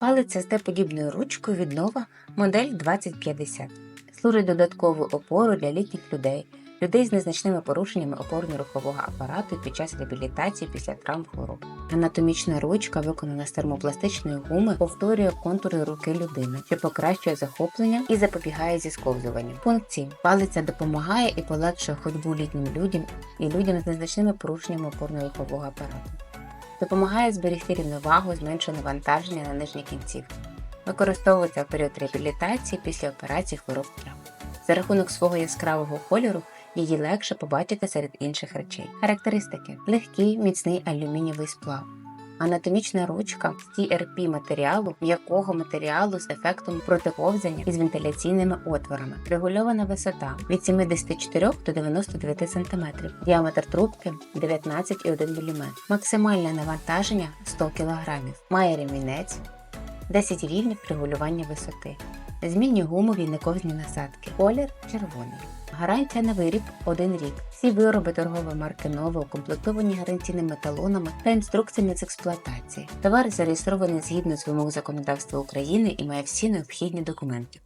Палиця з Т-подібною ручкою від Nova модель 2050. Служить додатковою опорою для літніх людей, людей з незначними порушеннями опорно-рухового апарату під час реабілітації після травм хвороб. Анатомічна ручка, виконана з термопластичної гуми, повторює контури руки людини, що покращує захоплення і запобігає зісковзуванню. 7. Палиця допомагає і полегшує ходьбу літнім людям і людям з незначними порушеннями опорно-рухового апарату. Допомагає зберегти рівновагу, зменшує навантаження на нижні кінцівки. Використовується в період реабілітації після операцій хвороб травм. За рахунок свого яскравого кольору її легше побачити серед інших речей. Характеристики: легкий, міцний алюмінієвий сплав. Анатомічна ручка з TRP матеріалу, м'якого матеріалу з ефектом протиповзання із вентиляційними отворами. Регульована висота від 74 до 99 см, діаметр трубки 19,1 мм, максимальне навантаження 100 кг. Має ремінець, 10 рівнів регулювання висоти. Змінні гумові нековзні насадки. Колір червоний. Гарантія на виріб 1 рік. Всі вироби торгової марки Нова укомплектовані гарантійними талонами та інструкціями з експлуатації. Товар зареєстрований згідно з вимог законодавства України і має всі необхідні документи.